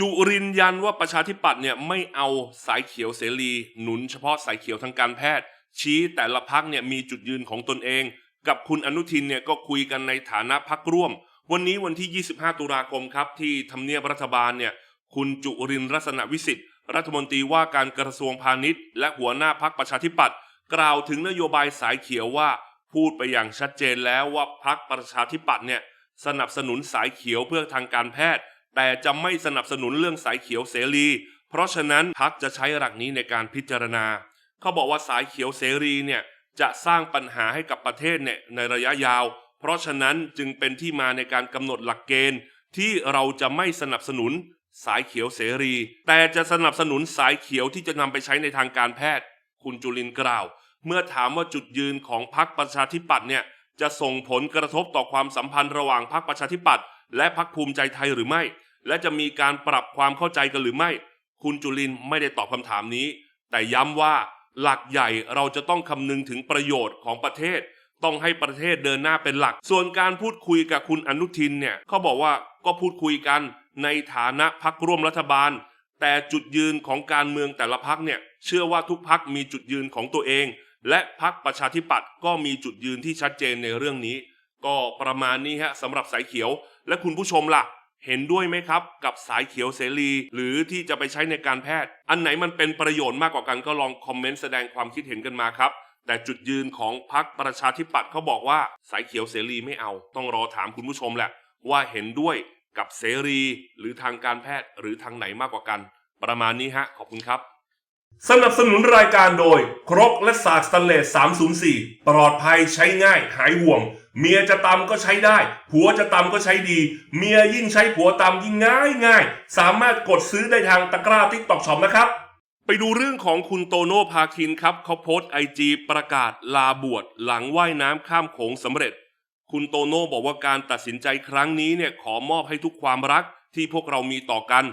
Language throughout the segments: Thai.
จุรินยันว่าประชาธิปัตย์เนี่ยไม่เอาสายเขียวเสรี หนุนเฉพาะสายเขียวทางการแพทย์ ชี้แต่ละพักเนี่ยมีจุดยืนของตนเอง กับคุณอนุทินเนี่ยก็คุยกันในฐานะพักร่วม วันนี้วันที่ 25 ตุลาคมครับที่ทำเนียบรัฐบาลเนี่ยคุณจุรินร์รัตนวิสิทธิ์ รัฐมนตรีว่าการกระทรวงพาณิชย์ และหัวหน้าพักประชาธิปัตย์กล่าวถึงนโยบายสายเขียวว่า พูดไปอย่างชัดเจนแล้วว่าพักประชาธิปัตย์เนี่ยสนับสนุนสายเขียวเพื่อทางการแพทย์ แต่จะไม่สนับสนุนเรื่องสายเขียวเสรี เพราะฉะนั้นพักจะใช้หลักนี้ในการพิจารณา เขาบอกว่าสายเขียวเสรีเนี่ยจะสร้างปัญหาให้กับประเทศเนี่ยในระยะยาว เพราะฉะนั้นจึงเป็นที่มาในการกำหนดหลักเกณฑ์ ที่เราจะไม่สนับสนุนสายเขียวเสรี แต่จะสนับสนุนสายเขียวที่จะนำไปใช้ในทางการแพทย์ คุณจุลินทร์กล่าว เมื่อถามว่าจุดยืนของพรรคประชาธิปัตย์เนี่ยจะส่งผลกระทบต่อความสัมพันธ์ระหว่างพรรคประชาธิปัตย์และพรรคภูมิใจไทยหรือไม่ และจะมีการปรับความเข้าใจกันหรือไม่ คุณจุลินไม่ได้ตอบคำถามนี้ แต่ย้ำว่าหลักใหญ่เราจะต้องคำนึงถึงประโยชน์ของประเทศ ต้องให้ประเทศเดินหน้าเป็นหลัก ส่วนการพูดคุยกับคุณอนุทินเนี่ยเขาบอกว่าก็พูดคุยกันในฐานะพักร่วมรัฐบาล แต่จุดยืนของการเมืองแต่ละพักเนี่ยเชื่อว่าทุกพักมีจุดยืนของตัวเอง และพักประชาธิปัตย์ก็มีจุดยืนที่ชัดเจนในเรื่องนี้ ก็ประมาณนี้ฮะสำหรับสายเขียว และคุณผู้ชมล่ะ เห็นด้วยไหมครับ กับสายเขียวเสรี หรือที่จะไปใช้ในการแพทย์ อันไหนมันเป็นประโยชน์มากกว่ากันก็ลองคอมเมนต์แสดงความคิดเห็นกันมาครับ แต่จุดยืนของพรรคประชาธิปัตย์เขาบอกว่าสายเขียวเสรีไม่เอา ต้องรอถามคุณผู้ชมแหละ ว่าเห็นด้วยกับเสรี หรือทางการแพทย์หรือทางไหนมากกว่ากัน ประมาณนี้ฮะขอบคุณครับ สนับสนุนรายการโดย ครกและสากสแตนเลส304 ปลอดภัยใช้ง่ายหายห่วง เมียจะตำก็ใช้ได้ ผัวจะตำก็ใช้ดี เมียยิ่งใช้ผัวตำยิ่งง่ายง่าย สามารถกดซื้อได้ทางตะกร้าติ๊กตอกช็อปนะครับ ไปดูเรื่องของคุณโตโน่พาคินครับเขาโพสต์ไอจีประกาศลาบวชหลังว่ายน้ำข้ามโขงสำเร็จ คุณโตโน่บอกว่าการตัดสินใจครั้งนี้เนี่ยขอมอบให้ทุกความรักที่พวกเรามีต่อกัน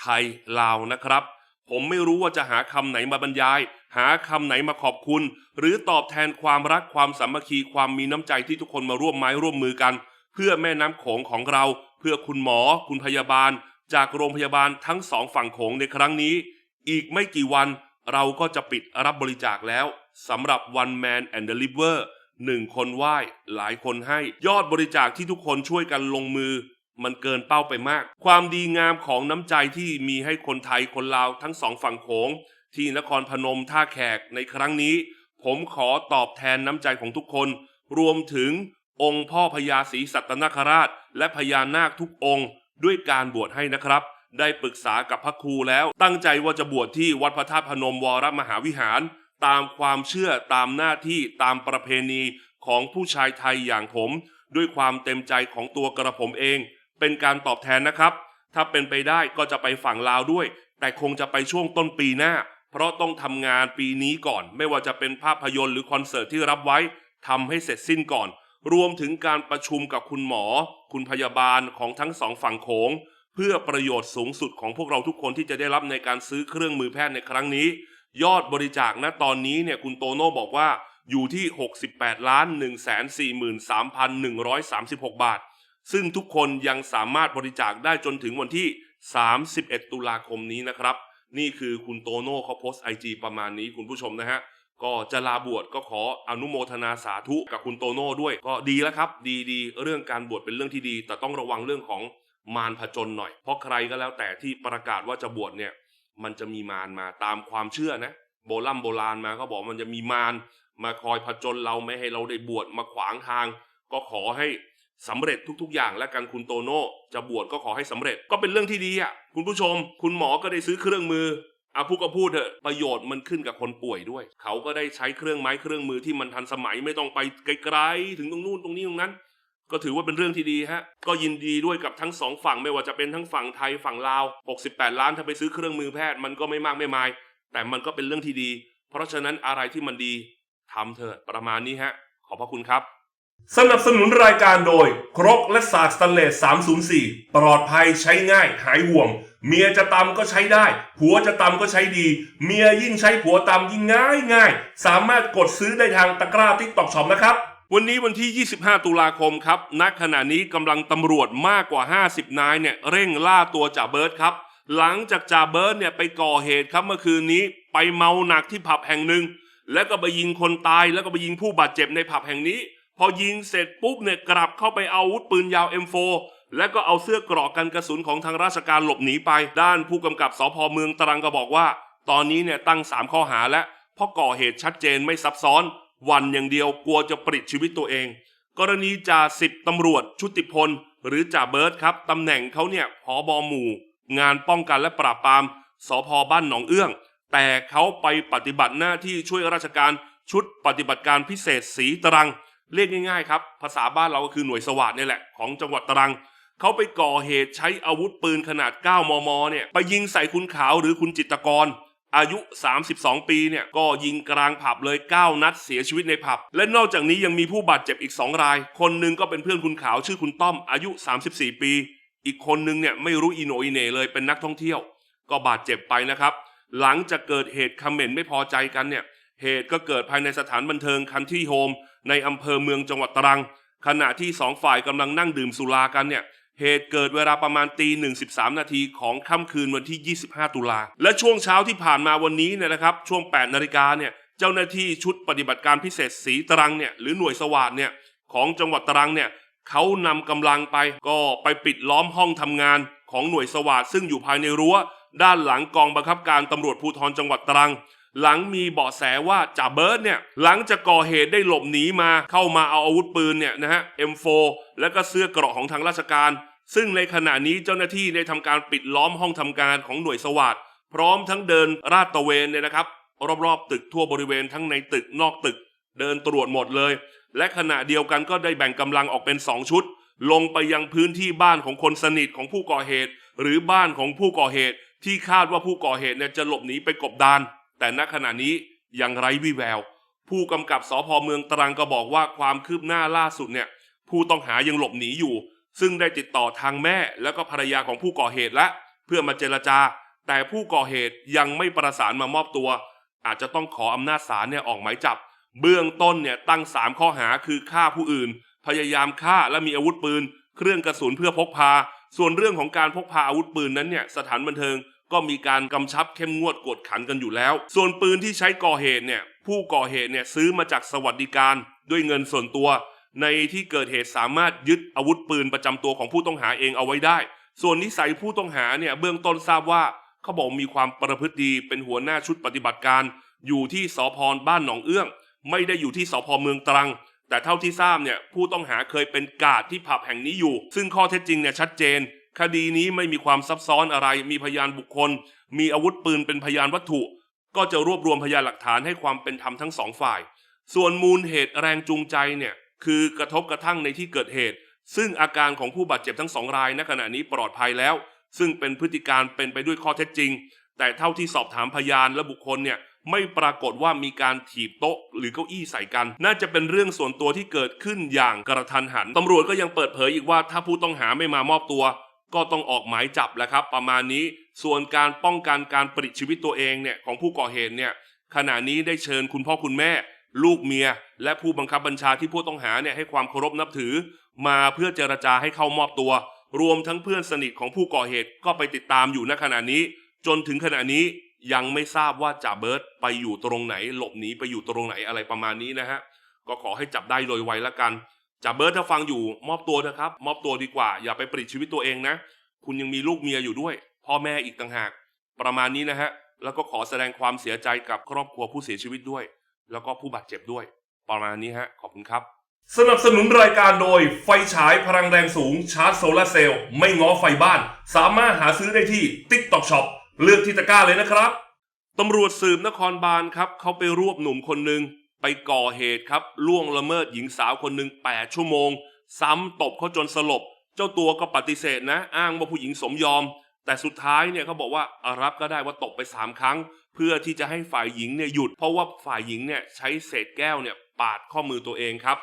ไทยลาวนะครับ ผมไม่รู้ว่าจะหาคำไหนมาบรรยาย หาคำไหนมาขอบคุณ หรือตอบแทนความรักความสามัคคีความมีน้ำใจที่ทุกคนมาร่วมไม้ร่วมมือกัน เพื่อแม่น้ำโขงของเรา เพื่อคุณหมอ คุณพยาบาล จากโรงพยาบาลทั้งสองฝั่งโขงในครั้งนี้ อีกไม่กี่วันเราก็จะปิดรับบริจาคแล้วสำหรับ One Man and Deliver หนึ่งคนไหว้หลายคนให้ยอดบริจาคที่ทุกคนช่วยกันลงมือ มันเกินเป้าไปมาก ความดีงามของน้ำใจที่มีให้คนไทยคนลาวทั้งสองฝั่งโขง ที่นครพนมท่าแขกในครั้งนี้ ผมขอตอบแทนน้ำใจของทุกคน รวมถึงองค์พ่อพญาศรีสัตนคราช และพญานาคทุกองค์ ด้วยการบวชให้นะครับ ได้ปรึกษากับพระครูแล้ว ตั้งใจว่าจะบวชที่วัดพระธาตุพนมวรมหาวิหาร ตามความเชื่อตามหน้าที่ตามประเพณีของผู้ชายไทยอย่างผม ด้วยความเต็มใจของตัวกระผมเอง เป็นการตอบแทนนะครับ ถ้าเป็นไปได้ก็จะไปฝั่งลาวด้วย แต่คงจะไปช่วงต้นปีหน้า เพราะต้องทำงานปีนี้ก่อน ไม่ว่าจะเป็นภาพยนตร์หรือคอนเสิร์ตที่รับไว้ทำให้เสร็จสิ้นก่อน รวมถึงการประชุมกับคุณหมอ คุณพยาบาลของทั้งสองฝั่งโขงเพื่อประโยชน์สูงสุดของพวกเราทุกคนที่จะได้รับในการซื้อเครื่องมือแพทย์ในครั้งนี้ ยอดบริจาคณตอนนี้เนี่ยคุณโตโน่บอกว่าอยู่ที่ 68ล้าน143,136 บาท ซึ่งทุกคนยังสามารถบริจาคได้จนถึงวันที่ 31 ตุลาคมนี้นะครับ นี่คือคุณโตโน่เขาโพสต์ไอจประมาณนี้คุณผู้ชมนะฮะ ก็จะลาบวชก็ขออนุโมทนาสาธุกับคุณโตโน่ด้วย ก็ดีแล้วครับ ดีดีเรื่องการบวชเป็นเรื่องที่ดี แต่ต้องระวังเรื่องของมารผจญหน่อย เพราะใครก็แล้วแต่ที่ประกาศว่าจะบวชเนี่ย มันจะมีมารมาตามความเชื่อนะ โบราณโบราณมาก็บอกมันจะมีมารมาคอยผจญเราไม่ให้เราได้บวชมาขวางทาง ก็ขอให้ สำเร็จทุก ๆ อย่างและกันคุณโตโน่จะบวชก็ขอให้สำเร็จก็เป็นเรื่องที่ดีอะคุณผู้ชม คุณหมอก็ได้ซื้อเครื่องมืออาพูดก็พูดเถอะประโยชน์มันขึ้นกับคนป่วยด้วย เขาก็ได้ใช้เครื่องไม้เครื่องมือที่มันทันสมัยไม่ต้องไปไกลๆถึงตรงนู้นตรงนี้ตรงนั้น ก็ถือว่าเป็นเรื่องที่ดีฮะก็ยินดีด้วยกับทั้งสองฝั่งไม่ว่าจะเป็นทั้งฝั่งไทยฝั่งลาว 68 ล้านถ้าไปซื้อเครื่องมือแพทย์มันก็ไม่มากไม่มาย แต่มันก็เป็นเรื่องที่ดี เพราะฉะนั้นอะไรที่มันดีทำเถอะประมาณนี้ฮะขอบพระคุณครับ สนับสนุนรายการโดย ครกและสากสแตนเลส 304 ปลอดภัยใช้ง่ายหายห่วง เมียจะตำก็ใช้ได้ ผัวจะตำก็ใช้ดี เมียยิ่งใช้ผัวตำยิ่งง่ายง่าย สามารถกดซื้อได้ทางตะกร้าติ๊กตอกช็อปนะครับ วันนี้วันที่ 25 ตุลาคมครับ ณ ขณะนี้กำลังตำรวจมากกว่า 50 นายเนี่ยเร่งล่าตัวจ่าเบิร์ดครับ หลังจากจ่าเบิร์ตเนี่ยไปก่อเหตุครับเมื่อคืนนี้ ไปเมาหนักที่ผับแห่งหนึ่ง แล้วก็ไปยิงคนตาย แล้วก็ไปยิงผู้บาดเจ็บในผับแห่งนี้ พอยิงเสร็จปุ๊บเนี่ยกลับเข้าไปเอาอาวุธปืนยาว M4 แล้วก็เอาเสื้อกราะกันกระสุนของทางราชการหลบหนีไป ด้านผู้กำกับสพเมืองตรังก็บอกว่า ตอนนี้เนี่ยตั้ง 3 ข้อหาแล้วเพราะก่อเหตุชัดเจนไม่ซับซ้อนวันอย่างเดียวกลัวจะปลิดชีวิตตัวเอง กรณีจ่าสิบตำรวจชุติพล หรือจ่าเบิร์ตครับตำแหน่งเขาเนี่ยผอบอหมู่ งานป้องกันและปราบปรามสพบ้านหนองเอื้อง แต่เขาไปปฏิบัติหน้าที่ช่วยราชการชุดปฏิบัติการพิเศษสีตรัง เรียกง่ายๆครับ ภาษาบ้านเราก็คือหน่วยสวัสดนี่แหละ ของจังหวัดตรัง เขาไปก่อเหตุใช้อาวุธปืนขนาด 9 มม เนี่ย ไปยิงใส่คุณขาวหรือคุณจิตกร อายุ 32 ปี เนี่ย ก็ยิงกลางผับเลย 9 นัดเสียชีวิตในผับ และนอกจากนี้ยังมีผู้บาดเจ็บอีก 2 ราย คนหนึ่งก็เป็นเพื่อนคุณขาวชื่อคุณต้อม อายุ 34 ปี อีกคนหนึ่งเนี่ยไม่รู้อีโนอีเหน่เลยเป็นนักท่องเที่ยว ก็บาดเจ็บไปนะครับ หลังจากเกิดเหตุคอมเมนต์ไม่พอใจกันเนี่ย เหตุก็เกิดภายในสถานบันเทิงคันที่โฮม ในอำเภอเมืองจังหวัดตรัง ขณะที่สองฝ่ายกำลังนั่งดื่มสุรากันเนี่ยเหตุเกิดเวลาประมาณตีหนึ่งสิบสามนาทีของค่ำคืนวันที่ 25 ตุลา และช่วงเช้าที่ผ่านมาวันนี้เนี่ยนะครับ ช่วง 8 นาฬิกาเนี่ยเจ้าหน้าที่ชุดปฏิบัติการพิเศษสีตรังเนี่ยหรือหน่วยสวัสดเนี่ยของจังหวัดตรังเนี่ยเขานำกำลังไปก็ไปปิดล้อมห้องทำงานของหน่วยสวัสดซึ่งอยู่ภายในรั้ว ด้านหลังกองบังคับการตำรวจภูธรจังหวัดตรัง หลังมีเบาะแสว่าจ่าเบิร์ตเนี่ยหลังจากก่อเหตุได้หลบหนีมาเข้ามาเอาอาวุธปืนเนี่ยนะฮะ M4 แล้วก็เสื้อเกราะของทางราชการ ซึ่งในขณะนี้เจ้าหน้าที่ได้ทำการปิดล้อมห้องทำการของหน่วยสวัสดพร้อมทั้งเดินราดตระเวนเนี่ยนะครับ รอบๆตึกทั่วบริเวณทั้งในตึกนอกตึก เดินตรวจหมดเลย และขณะเดียวกันก็ได้แบ่งกำลังออกเป็น2ชุด ลงไปยังพื้นที่บ้านของคนสนิทของผู้ก่อเหตุ หรือบ้านของผู้ก่อเหตุที่คาดว่าผู้ก่อเหตุเนี่ยจะหลบหนีไปกบดาน แต่ณขณะนี้ยังไร้วี่แวว ผู้กำกับสพเมืองตรังก็บอกว่าความคืบหน้าล่าสุดเนี่ย ผู้ต้องหายังหลบหนีอยู่ ซึ่งได้ติดต่อทางแม่แล้วก็ภรรยาของผู้ก่อเหตุและ เพื่อมาเจรจา แต่ผู้ก่อเหตุยังไม่ประสานมามอบตัว อาจจะต้องขออำนาจศาลเนี่ยออกหมายจับ เบื้องต้นเนี่ยตั้ง 3 ข้อหาคือฆ่าผู้อื่น พยายามฆ่าและมีอาวุธปืน เครื่องกระสุนเพื่อพกพา ส่วนเรื่องของการพกพาอาวุธปืนนั้นเนี่ยสถานบันเทิง ก็มีการกำชับเข้มงวดกวดขันกันอยู่แล้ว ส่วนปืนที่ใช้ก่อเหตุเนี่ยผู้ก่อเหตุเนี่ยซื้อมาจากสวัสดิการด้วยเงินส่วนตัว ในที่เกิดเหตุสามารถยึดอาวุธปืนประจำตัวของผู้ต้องหาเองเอาไว้ได้ ส่วนนิสัยผู้ต้องหาเนี่ยเบื้องต้นทราบว่าเขาบอกมีความประพฤติดีเป็นหัวหน้าชุดปฏิบัติการ อยู่ที่สพบ้านหนองเอื้อง ไม่ได้อยู่ที่สพเมืองตรัง แต่เท่าที่ทราบเนี่ยผู้ต้องหาเคยเป็นกาดที่ผับแห่งนี้อยู่ ซึ่งข้อเท็จจริงเนี่ยชัดเจน คดีนี้ไม่มีความซับซ้อนอะไร มีพยานบุคคล มีอาวุธปืนเป็นพยานวัตถุ ก็จะรวบรวมพยานหลักฐานให้ความเป็นธรรมทั้งสองฝ่าย ส่วนมูลเหตุแรงจูงใจเนี่ยคือกระทบกระทั่งในที่เกิดเหตุ ซึ่งอาการของผู้บาดเจ็บทั้งสองรายณขณะนี้ปลอดภัยแล้ว ซึ่งเป็นพฤติการเป็นไปด้วยข้อเท็จจริง แต่เท่าที่สอบถามพยานและบุคคลเนี่ยไม่ปรากฏว่ามีการถีบโต๊ะหรือเก้าอี้ใส่กัน น่าจะเป็นเรื่องส่วนตัวที่เกิดขึ้นอย่างกระทันหันตำรวจก็ยังเปิดเผยอีกว่าถ้าผู้ต้องหาไม่มามอบตัว ก็ต้องออกหมายจับแหละครับ ประมาณนี้ส่วนการป้องกันการปลิดชีวิตตัวเองเนี่ยของผู้ก่อเหตุเนี่ยขณะนี้ได้เชิญคุณพ่อคุณแม่ ลูกเมีย และผู้บังคับบัญชาที่ผู้ต้องหาเนี่ยให้ความเคารพนับถือ มาเพื่อเจรจาให้เข้ามอบตัว รวมทั้งเพื่อนสนิทของผู้ก่อเหตุก็ไปติดตามอยู่ณขณะนี้ จนถึงขณะนี้ยังไม่ทราบว่าจ่าเบิร์ตไปอยู่ตรงไหน หลบหนีไปอยู่ตรงไหนอะไรประมาณนี้นะฮะก็ขอให้จับได้โดยไวละกัน จ่าเบิร์ตถ้าฟังอยู่มอบตัวนะครับ มอบตัวดีกว่า อย่าไปปลิดชีวิตตัวเองนะ คุณยังมีลูกเมียอยู่ด้วย พ่อแม่อีกต่างหาก ประมาณนี้นะฮะ แล้วก็ขอแสดงความเสียใจกับครอบครัวผู้เสียชีวิตด้วย แล้วก็ผู้บาดเจ็บด้วย ประมาณนี้ฮะ ขอบคุณครับ สนับสนุนรายการโดยไฟฉายพลังแรงสูงชาร์จโซลาร์เซลล์ไม่ง้อไฟบ้าน สามารถหาซื้อได้ที่ TikTok Shop เลือกที่ตะกร้าเลยนะครับตำรวจสืบนครบาลครับเขาไปรวบหนุ่มคนหนึ่ง ไปก่อเหตุครับล่วงละเมิดหญิงสาวคนหนึ่ง8ชั่วโมง ซ้ำตบเขาจนสลบ เจ้าตัวก็ปฏิเสธนะ อ้างว่าผู้หญิงสมยอม แต่สุดท้ายเนี่ยเขาบอกว่ารับก็ได้ว่าตบไปสามครั้ง เพื่อที่จะให้ฝ่ายหญิงเนี่ยหยุด เพราะว่าฝ่ายหญิงเนี่ยใช้เศษแก้วเนี่ยปาดข้อมือตัวเองครับ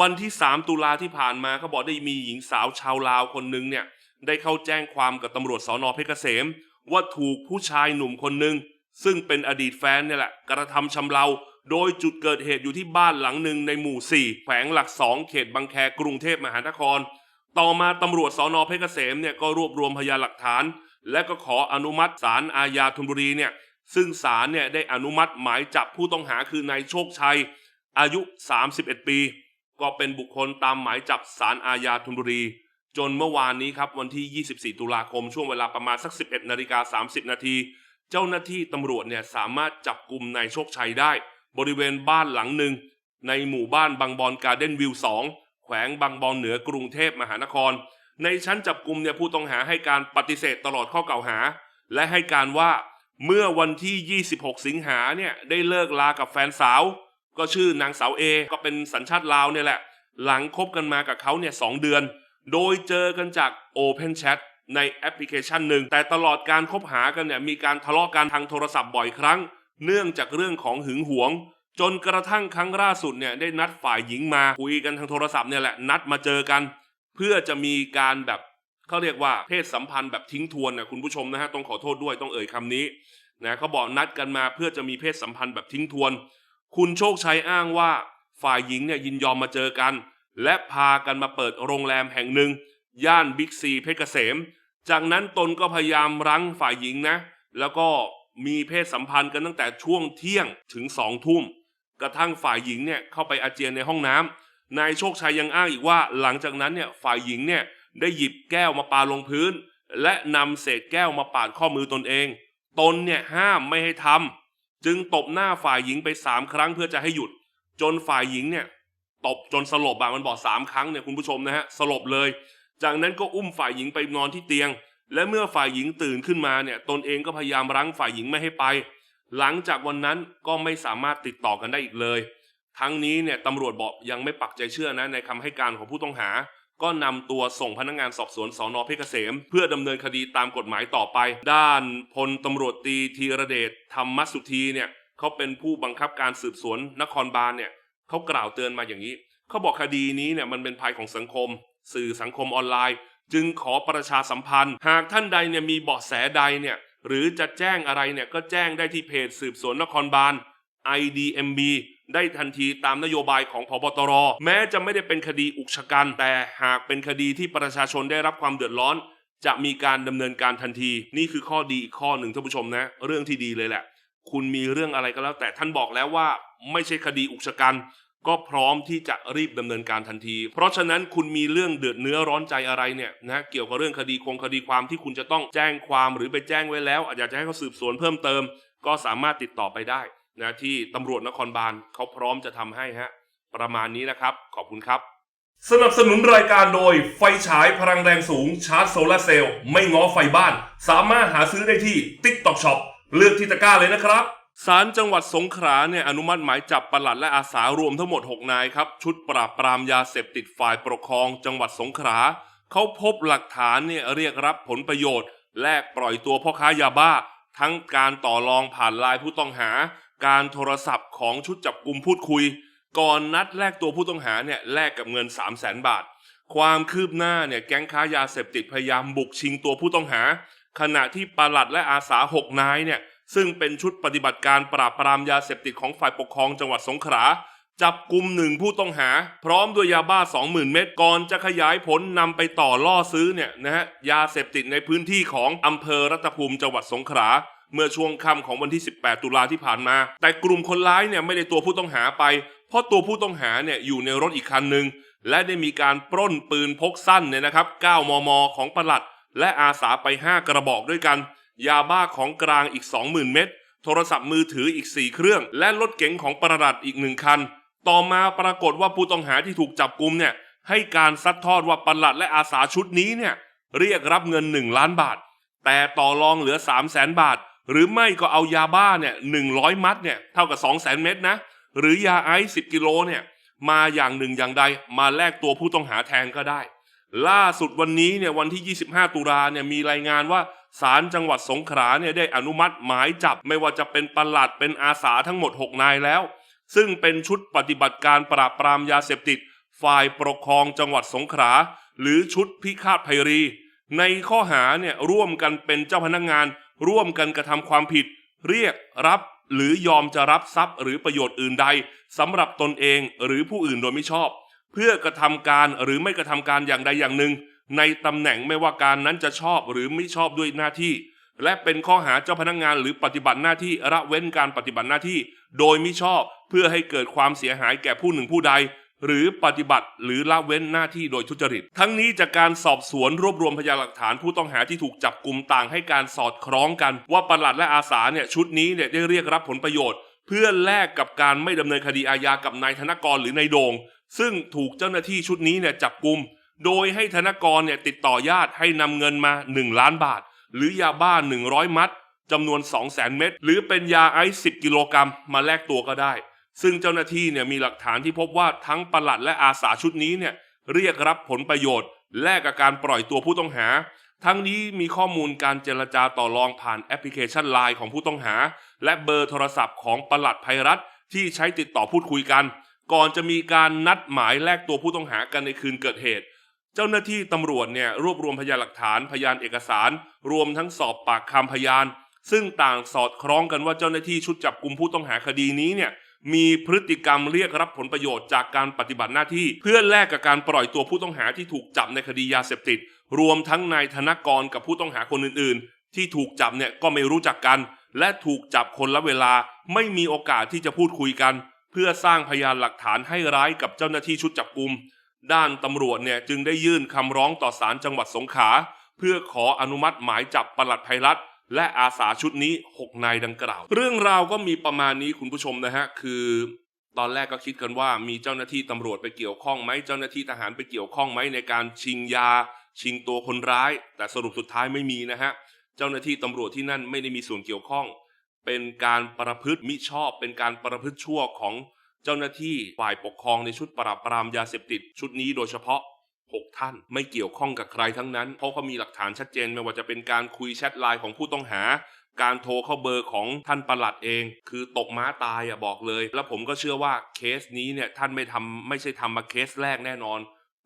วันที่ 3 ตุลาที่ผ่านมาเขาบอกได้มีหญิงสาวชาวลาวคนหนึ่งเนี่ยได้เข้าแจ้งความกับตำรวจสอนอเพชรเกษม ว่าถูกผู้ชายหนุ่มคนหนึ่งซึ่งเป็นอดีตแฟนเนี่ยแหละกระทำชำเรา โดยจุดเกิดเหตุอยู่ที่บ้านหลังหนึ่งในหมู่ 4 แขวงหลัก 2 เขตบางแคกรุงเทพมหานคร ต่อมาตำรวจสอนอเพชรเกษมเนี่ยก็รวบรวมพยานหลักฐาน และก็ขออนุมัติศาลอาญาธนบุรีเนี่ยซึ่งศาลเนี่ยได้อนุมัติหมายจับผู้ต้องหาคือนายโชคชัย อายุ 31 ปี ก็เป็นบุคคลตามหมายจับศาลอาญาธนบุรี จนเมื่อวานนี้ครับวันที่ 24 ตุลาคมช่วงเวลาประมาณสัก 11นาฬิกา30 นาที เจ้าหน้าที่ตำรวจเนี่ยสามารถจับกลุ่มนายโชคชัยได้ บริเวณบ้านหลังหนึ่ง ในหมู่บ้านบางบอนการ์เด้นวิว2แขวงบางบอนเหนือกรุงเทพมหานคร ในชั้นจับกลุ่มเนี่ยผู้ต้องหาให้การปฏิเสธตลอดข้อกล่าวหา และให้การว่าเมื่อวันที่ 26 สิงหาเนี่ยได้เลิกลากับแฟนสาว ก็ชื่อนางสาวเอก็เป็นสัญชาติลาวเนี่ยแหละ หลังคบกันมากับเขาเนี่ยสองเดือน โดยเจอกันจาก Open Chat ในแอปพลิเคชันหนึ่ง แต่ตลอดการคบหากันเนี่ยมีการทะเลาะกันทางโทรศัพท์บ่อยครั้ง เนื่องจากเรื่องของหึงหวง จนกระทั่งครั้งล่าสุดเนี่ยได้นัดฝ่ายหญิงมาคุยกันทางโทรศัพท์เนี่ยแหละนัดมาเจอกัน เพื่อจะมีการแบบเขาเรียกว่าเพศสัมพันธ์แบบทิ้งทวนนะคุณผู้ชมนะฮะต้องขอโทษด้วยต้องเอ่ยคำนี้นะเขาบอกนัดกันมาเพื่อจะมีเพศสัมพันธ์แบบทิ้งทวน คุณโชคชัยอ้างว่าฝ่ายหญิงเนี่ยยินยอมมาเจอกัน และพากันมาเปิดโรงแรมแห่งหนึ่ง ย่านบิ๊กซีเพชรเกษม จากนั้นตนก็พยายามรั้งฝ่ายหญิงนะ แล้วก็ มีเพศสัมพันธ์กันตั้งแต่ช่วงเที่ยงถึงสองทุ่ม กระทั่งฝ่ายหญิงเนี่ยเข้าไปอาเจียนในห้องน้ำนายโชคชัยยังอ้างอีกว่า หลังจากนั้นเนี่ยฝ่ายหญิงเนี่ยได้หยิบแก้วมาปาลงพื้น และนำเศษแก้วมาปาดข้อมือตนเอง ตนเนี่ยห้ามไม่ให้ทำจึงตบหน้าฝ่ายหญิงไปสามครั้งเพื่อจะให้หยุด จนฝ่ายหญิงเนี่ยตบจนสลบอะมันบอกสามครั้งเนี่ยคุณผู้ชมนะฮะสลบเลย จากนั้นก็อุ้มฝ่ายหญิงไปนอนที่เตียง และเมื่อฝ่ายหญิงตื่นขึ้นมาเนี่ย ตนเองก็พยายามรั้งฝ่ายหญิงไม่ให้ไป หลังจากวันนั้นก็ไม่สามารถติดต่อกันได้อีกเลย ทั้งนี้เนี่ยตำรวจบอกยังไม่ปักใจเชื่อนะในคำให้การของผู้ต้องหา ก็นำตัวส่งพนักงานสอบสวนสอนอเพชรเกษม เพื่อดำเนินคดีตามกฎหมายต่อไป ด้านพลตำรวจตีธีรเดชธรรมสุธีเนี่ยเขาเป็นผู้บังคับการสืบสวนนครบาลเนี่ยเขากล่าวเตือนมาอย่างนี้เขาบอกคดีนี้เนี่ยมันเป็นภัยของสังคม สื่อสังคมออนไลน์ จึงขอประชาสัมพันธ์ หากท่านใดเนี่ยมีเบาะแสใดเนี่ยหรือจะแจ้งอะไรเนี่ยก็แจ้งได้ที่เพจสืบสวนนครบาล IDMB ได้ทันทีตามนโยบายของพบตร แม้จะไม่ได้เป็นคดีอุกชะกันแต่หากเป็นคดีที่ประชาชนได้รับความเดือดร้อน จะมีการดำเนินการทันที นี่คือข้อดีอีกข้อหนึ่งท่านผู้ชมนะ เรื่องที่ดีเลยแหละ คุณมีเรื่องอะไรก็แล้ว แต่ท่านบอกแล้วว่าไม่ใช่คดีอุกชะกัน ก็พร้อมที่จะรีบดำเนินการทันที เพราะฉะนั้นคุณมีเรื่องเดือดเนื้อร้อนใจอะไรเนี่ยนะเกี่ยวกับเรื่องคดีคงคดีความที่คุณจะต้องแจ้งความหรือไปแจ้งไว้แล้ว อาจจะให้เขาสืบสวนเพิ่มเติม ก็สามารถติดต่อไปได้นะที่ตำรวจนครบาลเขาพร้อมจะทำให้ฮะประมาณนี้นะครับ ขอบคุณครับ สนับสนุนรายการโดยไฟฉายพลังแรงสูงชาร์จโซลาร์เซลล์ไม่ง้อไฟบ้าน สามารถหาซื้อได้ที่ TikTok Shop เลือกที่ตะกร้าเลยนะครับ ศาลจังหวัดสงขลาเนี่ยอนุมัติหมายจับปลัดและอาสารวมทั้งหมด 6 นายครับ ชุดปราบปรามยาเสพติดฝ่ายปกครอง จังหวัดสงขลาเขาพบหลักฐานเนี่ยเรียกรับผลประโยชน์ แลกปล่อยตัวพ่อค้ายาบ้า ทั้งการต่อรองผ่านลน์ผู้ต้องหา การโทรศัพท์ของชุดจับกลุ่มพูดคุย ก่อนนัดแลกตัวผู้ต้องหาเนี่ยแลกกับเงิน 3 0 0แสนบาท ความคืบหน้าเนี่ยแก๊งค้ายาเสพติดพยายามบุกชิงตัวผู้ต้องหา ขณะที่ปลัดและอาสาหกนายเนี่ย ซึ่งเป็นชุดปฏิบัติการปราบปรามยาเสพติดของฝ่ายปกครองจังหวัดสงขลาจับกลุ่มหนึ่งผู้ต้องหา พร้อมด้วยยาบ้า 20,000 เม็ดก่อนจะขยายผลนำไปต่อล่อซื้อเนี่ยนะฮะยาเสพติดในพื้นที่ของอำเภอรัตภูมิจังหวัดสงขลาเมื่อช่วงค่ำของวันที่ 18 ตุลาที่ผ่านมา แต่กลุ่มคนร้ายเนี่ยไม่ได้ตัวผู้ต้องหาไป เพราะตัวผู้ต้องหาเนี่ยอยู่ในรถอีกคันหนึ่งและได้มีการปล้นปืนพกสั้นเนี่ยนะครับ 9 มม ของปลัด และอาสาไป 5 กระบอกด้วยกัน ยาบ้าของกลางอีก 20,000 เม็ด โทรศัพท์มือถืออีก 4 เครื่อง และรถเก๋งของประหลัดอีกหนึ่งคัน ต่อมาปรากฏว่าผู้ต้องหาที่ถูกจับกุมเนี่ยให้การซัดทอดว่าประหลัดและอาสาชุดนี้เนี่ยเรียกรับเงิน 1 ล้านบาท แต่ต่อรองเหลือ 3 0 0แสนบาท หรือไม่ก็เอายาบ้าเนี่ยหนึ่งร้อยมัดเนี่ยเท่ากับ 2 0 0แสนเม็ดนะ หรือยาไอซ์สิกิโลเนี่ยมาอย่างหนึ่งอย่างใดมาแลกตัวผู้ต้องหาแทนก็ได้ ล่าสุดวันนี้เนี่ยวันที่ 25 ตุลาเนี่ยมีรายงานว่า ศาลจังหวัดสงขลาเนี่ยได้อนุมัติหมายจับไม่ว่าจะเป็นปลัดเป็นอาสาทั้งหมด 6 นายแล้ว ซึ่งเป็นชุดปฏิบัติการปราบปรามยาเสพติด ฝ่ายปกครองจังหวัดสงขลาหรือชุดพิฆาตภัยรี ในข้อหาเนี่ยร่วมกันเป็นเจ้าพนักงาน ร่วมกันกระทำความผิด เรียกรับหรือยอมจะรับทรัพย์ หรือประโยชน์อื่นใดสำหรับตนเองหรือผู้อื่นโดยไม่ชอบ เพื่อกระทำการหรือไม่กระทำการอย่างใดอย่างหนึ่ง ในตำแหน่งไม่ว่าการนั้นจะชอบหรือไม่ชอบด้วยหน้าที่ และเป็นข้อหาเจ้าพนักงานหรือปฏิบัติหน้าที่ละเว้นการปฏิบัติหน้าที่ โดยมิชอบเพื่อให้เกิดความเสียหายแก่ผู้หนึ่งผู้ใด หรือปฏิบัติหรือละเว้นหน้าที่โดยทุจริต ทั้งนี้จากการสอบสวนรวบรวมพยานหลักฐานผู้ต้องหาที่ถูกจับกลุ่มต่างให้การสอดคล้องกัน ว่าปลัดและอาสาเนี่ยชุดนี้เนี่ยได้เรียกรับผลประโยชน์ เพื่อแลกกับการไม่ดำเนินคดีอาญากับนายธนกรหรือนายโดง ซึ่งถูกเจ้าหน้าที่ชุดนี้เนี่ยจับกลุ่ม โดยให้ธนกรเนี่ยติดต่อญาติให้นำเงินมา 1 ล้านบาท หรือยาบ้า 100 มัดจำนวน 200,000 เม็ดหรือเป็นยาไอซ์10 กิโลกรัมมาแลกตัวก็ได้ ซึ่งเจ้าหน้าที่เนี่ยมีหลักฐานที่พบว่าทั้งปลัดและอาสาชุดนี้เนี่ยเรียกรับผลประโยชน์ แลกกับการปล่อยตัวผู้ต้องหา ทั้งนี้มีข้อมูลการเจรจาต่อรองผ่านแอปพลิเคชันไลน์ของผู้ต้องหา และเบอร์โทรศัพท์ของปลัดภัยรัฐที่ใช้ติดต่อพูดคุยกัน ก่อนจะมีการนัดหมายแลกตัวผู้ต้องหากันในคืนเกิดเหตุ เจ้าหน้าที่ตำรวจเนี่ยรวบรวมพยานหลักฐานพยานเอกสาร รวมทั้งสอบปากคำพยาน ซึ่งต่างสอดคล้องกันว่าเจ้าหน้าที่ชุดจับกลุ่มผู้ต้องหาคดีนี้เนี่ยมีพฤติกรรมเรียกรับผลประโยชน์จากการปฏิบัติหน้าที่ เพื่อแลกกับการปล่อยตัวผู้ต้องหาที่ถูกจับในคดียาเสพติด รวมทั้งนายธนกรกับผู้ต้องหาคนอื่นๆ ที่ถูกจับเนี่ยก็ไม่รู้จักกัน และถูกจับคนละเวลาไม่มีโอกาสที่จะพูดคุยกัน เพื่อสร้างพยานหลักฐานให้ร้ายกับเจ้าหน้าที่ชุดจับกลุ่ม ด้านตำรวจเนี่ยจึงได้ยื่นคำร้องต่อศาลจังหวัดสงขลาเพื่อขออนุมัติหมายจับปลัดภัยรัฐและอาสาชุดนี้ 6 นายดังกล่าว เรื่องราวก็มีประมาณนี้คุณผู้ชมนะฮะ คือ ตอนแรกก็คิดกันว่ามีเจ้าหน้าที่ตำรวจไปเกี่ยวข้องไหมเจ้าหน้าที่ทหารไปเกี่ยวข้องไหมในการชิงยา ชิงตัวคนร้าย แต่สรุปสุดท้ายไม่มีนะฮะเจ้าหน้าที่ตำรวจที่นั่นไม่ได้มีส่วนเกี่ยวข้อง เป็นการประพฤติมิชอบเป็นการประพฤติชั่วของ เจ้าหน้าที่ฝ่ายปกครองในชุดปราบปรามยาเสพติด ชุดนี้โดยเฉพาะ 6 ท่านไม่เกี่ยวข้องกับใครทั้งนั้น เพราะเขามีหลักฐานชัดเจนไม่ว่าจะเป็นการคุยแชทไลน์ของผู้ต้องหา การโทรเข้าเบอร์ของท่านประหลัดเอง คือตกม้าตายอะบอกเลย แล้วผมก็เชื่อว่าเคสนี้เนี่ยท่านไม่ทำไม่ใช่ทำมาเคสแรกแน่นอน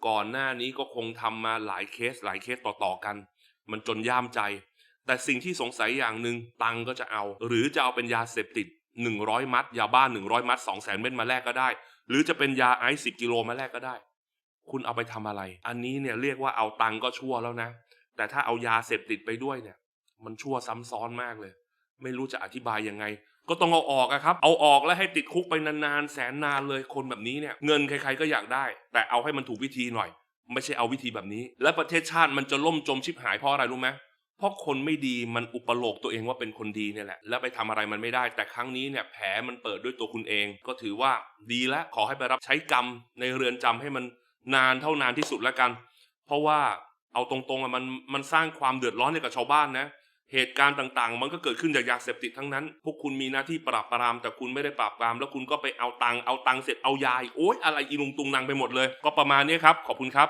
ก่อนหน้านี้ก็คงทำมาหลายเคสหลายเคสต่อๆกัน มันจนย่ามใจแต่สิ่งที่สงสัยอย่างหนึ่งตังก็จะเอา หรือจะเอาเป็นยาเสพติด 100 มัด ยาบ้า 100 มัด 2 0 0 0 0 0 เม็ดมาแลกก็ได้ หรือจะเป็นยาไอซ์10 กิโลมาแลกก็ได้ คุณเอาไปทำอะไร อันนี้เนี่ยเรียกว่าเอาตังก็ชั่วแล้วนะ แต่ถ้าเอายาเสพติดไปด้วยเนี่ย มันชั่วซ้ำซ้อนมากเลย ไม่รู้จะอธิบายยังไง ก็ต้องเอาออกอะครับ เอาออกแล้วให้ติดคุกไปนานๆ แสนนานเลย คนแบบนี้เนี่ย เงินใครๆก็อยากได้ แต่เอาให้มันถูกวิธีหน่อย ไม่ใช่เอาวิธีแบบนี้ และประเทศชาติมันจะล่มจมชิบหายเพราะอะไรรู้ไหม เพราะคนไม่ดีมันอุปโลกตัวเองว่าเป็นคนดีเนี่ยแหละ แล้วไปทำอะไรมันไม่ได้ แต่ครั้งนี้เนี่ยแผลมันเปิดด้วยตัวคุณเอง ก็ถือว่าดีแล้วขอให้ไปรับใช้กรรมในเรือนจำให้มันนานเท่านานที่สุดแล้วกัน เพราะว่าเอาตรงๆอะมันมันสร้างความเดือดร้อนให้กับชาวบ้านนะเหตุการณ์ต่างๆ มันก็เกิดขึ้นจากยาเสพติดทั้งนั้น พวกคุณมีหน้าที่ปราบปราม แต่คุณไม่ได้ปราบปราม แล้วคุณก็ไปเอาตังค์เอาตังค์เสร็จเอายาอีกโอ๊ยอะไรอีลุงตุงนางไปหมดเลย ก็ประมาณนี้ครับ ขอบคุณครับ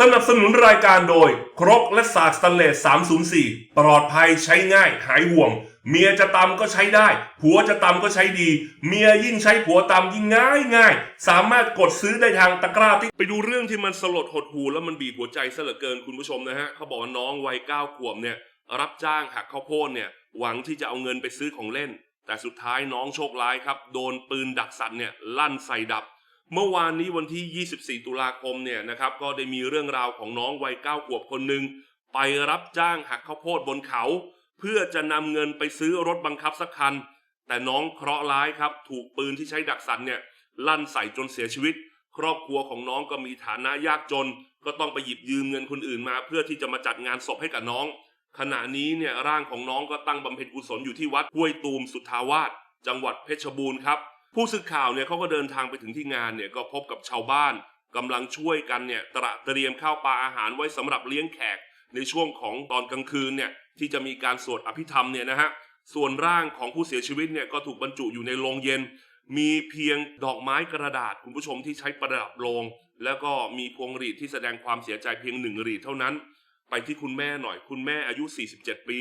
สนับสนุนรายการโดย ครกและสากสแตนเลส 304 ปลอดภัยใช้ง่ายหายห่วง เมียจะตำก็ใช้ได้ ผัวจะตำก็ใช้ดี เมียยิ่งใช้ผัวตำยิ่งง่ายง่าย สามารถกดซื้อได้ทางตะกร้าที่ไปดูเรื่องที่มันสลดหดหูแล้วมันบีบหัวใจซะเหลือเกินคุณผู้ชมนะฮะเขาบอกว่าน้องวัยเก้าขวบเนี่ย รับจ้างหักข้าวโพดเนี่ยหวังที่จะเอาเงินไปซื้อของเล่น แต่สุดท้ายน้องโชคร้ายครับ โดนปืนดักสัตว์เนี่ยลั่นใส่ดับ เมื่อวานนี้วันที่ 24 ตุลาคมเนี่ยนะครับก็ได้มีเรื่องราวของน้องวัยเก้าขวบคนหนึ่งไปรับจ้างหักข้าวโพดบนเขา เพื่อจะนำเงินไปซื้อรถบังคับสักคัน แต่น้องเคราะห์ร้ายครับ ถูกปืนที่ใช้ดักสัตว์เนี่ยลั่นใส่จนเสียชีวิต ครอบครัวของน้องก็มีฐานะยากจน ก็ต้องไปหยิบยืมเงินคนอื่นมา เพื่อที่จะมาจัดงานศพให้กับน้อง ขณะนี้เนี่ยร่างของน้องก็ตั้งบำเพ็ญกุศลอยู่ที่วัดห้วยตูมสุทธาวาสจังหวัดเพชรบูรณ์ครับ ผู้สื่อข่าวเนี่ยเขาก็เดินทางไปถึงที่งานเนี่ยก็พบกับชาวบ้านกำลังช่วยกันเนี่ยตระเตรียมข้าวปลาอาหารไว้สำหรับเลี้ยงแขก ในช่วงของตอนกลางคืนเนี่ยที่จะมีการสวดอภิธรรมเนี่ยนะฮะส่วนร่างของผู้เสียชีวิตเนี่ยก็ถูกบรรจุอยู่ในโลงเย็น มีเพียงดอกไม้กระดาษคุณผู้ชมที่ใช้ประดับโลงแล้วก็มีพวงหรีดที่แสดงความเสียใจเพียงหนึ่งหรีดเท่านั้น ไปที่คุณแม่หน่อยคุณแม่อายุ 47 ปี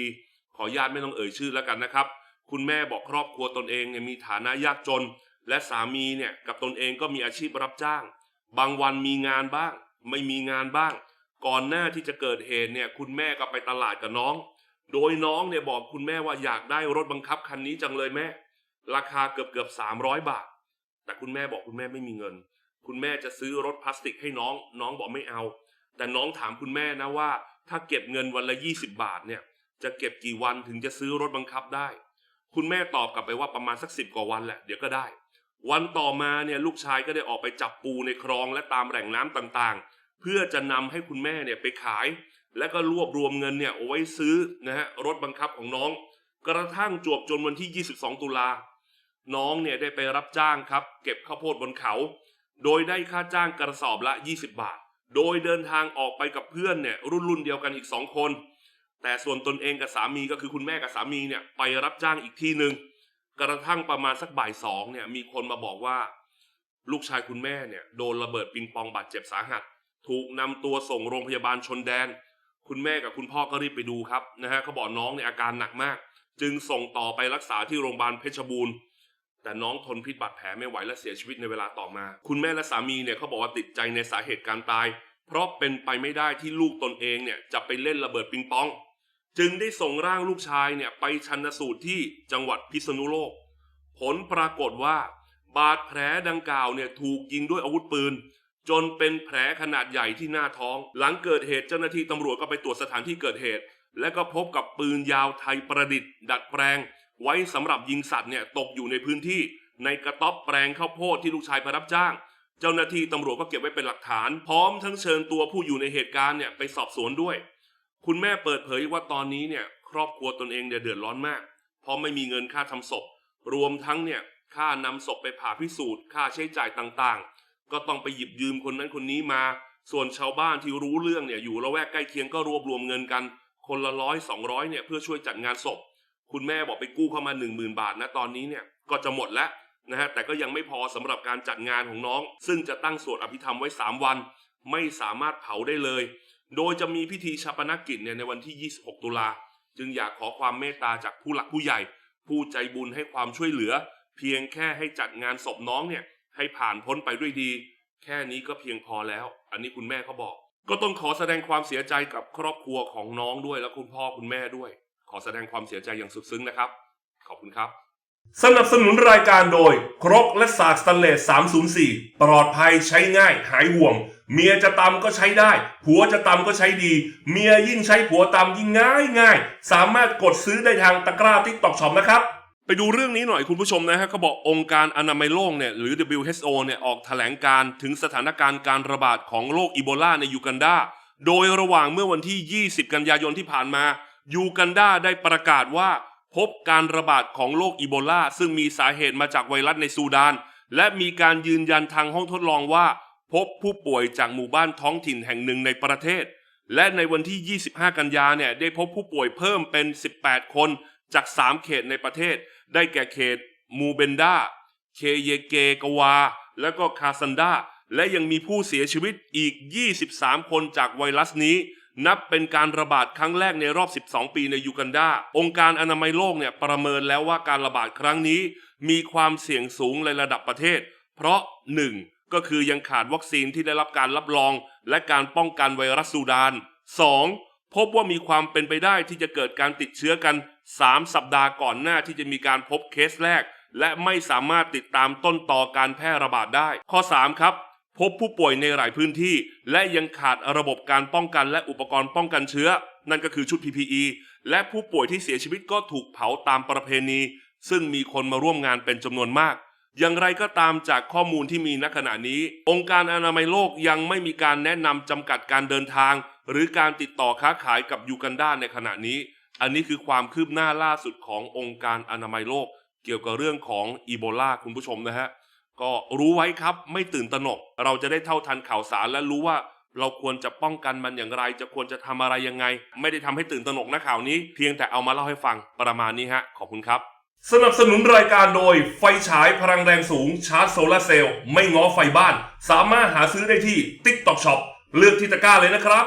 ขอญาตไม่ต้องเอ่ยชื่อแล้วกันนะครับ คุณแม่บอกครอบครัวตนเองเนี่ยมีฐานะยากจน และสามีเนี่ยกับตนเองก็มีอาชีพรับจ้าง บางวันมีงานบ้าง ไม่มีงานบ้าง ก่อนหน้าที่จะเกิดเหตุเนี่ยคุณแม่ก็ไปตลาดกับน้อง โดยน้องเนี่ยบอกคุณแม่ว่าอยากได้รถบังคับคันนี้จังเลยแม่ ราคาเกือบเกือบสามร้อยบาท แต่คุณแม่บอกคุณแม่ไม่มีเงิน คุณแม่จะซื้อรถพลาสติกให้น้อง น้องบอกไม่เอา แต่น้องถามคุณแม่นะว่า ถ้าเก็บเงินวันละ20บาทเนี่ยจะเก็บกี่วันถึงจะซื้อรถบังคับได้ คุณแม่ตอบกลับไปว่าประมาณสักสิบกว่าวันแหละเดี๋ยวก็ได้ วันต่อมาเนี่ยลูกชายก็ได้ออกไปจับปูในคลองและตามแหล่งน้ำต่างๆ เพื่อจะนำให้คุณแม่เนี่ยไปขาย และก็รวบรวมเงินเนี่ยเอาไว้ซื้อนะฮะรถบังคับของน้อง กระทั่งจวบจนวันที่ 22 ตุลาน้องเนี่ยได้ไปรับจ้างครับ เก็บข้าวโพดบนเขา โดยได้ค่าจ้างกระสอบละ 20 บาท โดยเดินทางออกไปกับเพื่อนเนี่ยรุ่นรุ่นเดียวกันอีกสองคน แต่ส่วนตนเองกับสามีก็คือคุณแม่กับสามีเนี่ยไปรับจ้างอีกที่หนึ่งกระทั่งประมาณสักบ่ายสองเนี่ยมีคนมาบอกว่า ลูกชายคุณแม่เนี่ยโดนระเบิดปิงปองบาดเจ็บสาหัส ถูกนำตัวส่งโรงพยาบาลชนแดน คุณแม่กับคุณพ่อก็รีบไปดูครับนะฮะเขาบอกน้องเนี่ยอาการหนักมาก จึงส่งต่อไปรักษาที่โรงพยาบาลเพชรบูรณ์แต่น้องทนพิษบาดแผลไม่ไหวและเสียชีวิตในเวลาต่อมา คุณแม่และสามีเนี่ยเขาบอกว่าติดใจในสาเหตุการตาย เพราะเป็นไปไม่ได้ที่ลูกตนเองเนี่ยจะไปเล่นระเบิดปิงปอง จึงได้ส่งร่างลูกชายเนี่ยไปชันสูตรที่จังหวัดพิษณุโลก ผลปรากฏว่า บาดแผลดังกล่าวเนี่ยถูกยิงด้วยอาวุธปืน จนเป็นแผลขนาดใหญ่ที่หน้าท้อง หลังเกิดเหตุเจ้าหน้าที่ตำรวจก็ไปตรวจสถานที่เกิดเหตุ และก็พบกับปืนยาวไทยประดิษฐ์ ดัดแปลง ไว้สำหรับยิงสัตว์เนี่ยตกอยู่ในพื้นที่ ในกระต๊อบแปลงข้าวโพดที่ลูกชายไปรับจ้าง เจ้าหน้าที่ตำรวจก็เก็บไว้เป็นหลักฐาน พร้อมทั้งเชิญตัวผู้อยู่ในเหตุการณ์เนี่ยไปสอบสวนด้วย คุณแม่เปิดเผยว่าตอนนี้เนี่ยครอบครัวตนเองเนี่ยเดือดร้อนมาก เพราะไม่มีเงินค่าทำศพ รวมทั้งเนี่ยค่านำศพไปผ่าพิสูจน์ ค่าใช้จ่ายต่างๆ ก็ต้องไปหยิบยืมคนนั้นคนนี้มา ส่วนชาวบ้านที่รู้เรื่องเนี่ยอยู่ละแวกใกล้เคียงก็รวบรวมเงินกัน คนละร้อยสองร้อยเนี่ยเพื่อช่วยจัดงานศพ คุณแม่บอกไปกู้เข้ามา 1 0,000 บาทนะตอนนี้เนี่ยก็จะหมดแล้วนะฮะแต่ก็ยังไม่พอสำหรับการจัดงานของน้อง ซึ่งจะตั้งสวดอภิธรรมไว้ 3 วัน ไม่สามารถเผาได้เลย โดยจะมีพิธีชาปนกิจเนี่ยในวันที่ 26 ตุลา จึงอยากขอความเมตตาจากผู้หลักผู้ใหญ่ ผู้ใจบุญให้ความช่วยเหลือ เพียงแค่ให้จัดงานศพน้องเนี่ยให้ผ่านพ้นไปด้วยดี แค่นี้ก็เพียงพอแล้ว อันนี้คุณแม่เขาบอก ก็ต้องขอแสดงความเสียใจกับครอบครัวของน้องด้วยและคุณพ่อคุณแม่ด้วย ขอแสดงความเสียใจอย่างสุดซึ้งนะครับ ขอบคุณครับ สนับสนุนรายการโดย ครกและสากสแตนเลส 304 ปลอดภัยใช้ง่ายหายห่วง เมียจะตำก็ใช้ได้ ผัวจะตำก็ใช้ดี เมียยิ่งใช้ผัวตำยิ่งง่ายง่ายสามารถกดซื้อได้ทางตะกร้าทิกตอกช็อปนะครับ ไปดูเรื่องนี้หน่อยคุณผู้ชมนะฮะเขาบอกองค์การอนามัยโลกเนี่ยหรือ WHO เนี่ยออกแถลงการถึงสถานการณ์การระบาดของโรคอีโบลาในยูกันดา โดยระหว่างเมื่อวันที่ 20 กันยายนที่ผ่านมา ยูกันดาได้ประกาศว่าพบการระบาดของโรคอีโบลาซึ่งมีสาเหตุมาจากไวรัสในซูดาน และมีการยืนยันทางห้องทดลองว่า พบผู้ป่วยจากหมู่บ้านท้องถิ่นแห่งหนึ่งในประเทศ และในวันที่ 25 กันยาเนี่ยได้พบผู้ป่วยเพิ่มเป็น 18 คนจาก 3 เขตในประเทศ ได้แก่เขตมูเบนดาเคเยเกกวา และก็คาซันดาและยังมีผู้เสียชีวิตอีก 23 คนจากไวรัสนี้ นับเป็นการระบาดครั้งแรกในรอบ 12 ปีในยูกันดา องค์การอนามัยโลกเนี่ยประเมินแล้วว่าการระบาดครั้งนี้ มีความเสี่ยงสูงในระดับประเทศ เพราะ 1. ก็คือยังขาดวัคซีนที่ได้รับการรับรอง และการป้องกันไวรัสซูดาน 2. พบว่ามีความเป็นไปได้ที่จะเกิดการติดเชื้อกัน 3 สัปดาห์ก่อนหน้าที่จะมีการพบเคสแรก และไม่สามารถติดตามต้นต่อการแพร่ระบาดได้ ข้อ 3 ครับ พบผู้ป่วยในหลายพื้นที่ และยังขาดระบบการป้องกันและอุปกรณ์ป้องกันเชื้อ นั่นก็คือชุด PPE และผู้ป่วยที่เสียชีวิตก็ถูกเผาตามประเพณี ซึ่งมีคนมาร่วมงานเป็นจำนวนมาก อย่างไรก็ตามจากข้อมูลที่มีณขณะนี้ องค์การอนามัยโลกยังไม่มีการแนะนำจำกัดการเดินทาง หรือการติดต่อค้าขายกับยูกันดาในขณะนี้ อันนี้คือความคืบหน้าล่าสุดขององค์การอนามัยโลก เกี่ยวกับเรื่องของอีโบลาคุณผู้ชมนะฮะก็รู้ไว้ครับไม่ตื่นตระหนก เราจะได้เท่าทันข่าวสารและรู้ว่าเราควรจะป้องกันมันอย่างไร จะควรจะทำอะไรยังไง ไม่ได้ทำให้ตื่นตระหนกนะข่าวนี้ เพียงแต่เอามาเล่าให้ฟังประมาณนี้ฮะขอบคุณครับ สนับสนุนรายการโดยไฟฉายพลังแรงสูงชาร์จโซลาร์เซลล์ไม่ง้อไฟบ้าน สามารถหาซื้อได้ที่ TikTok Shop เลือกที่ตะกร้าเลยนะครับ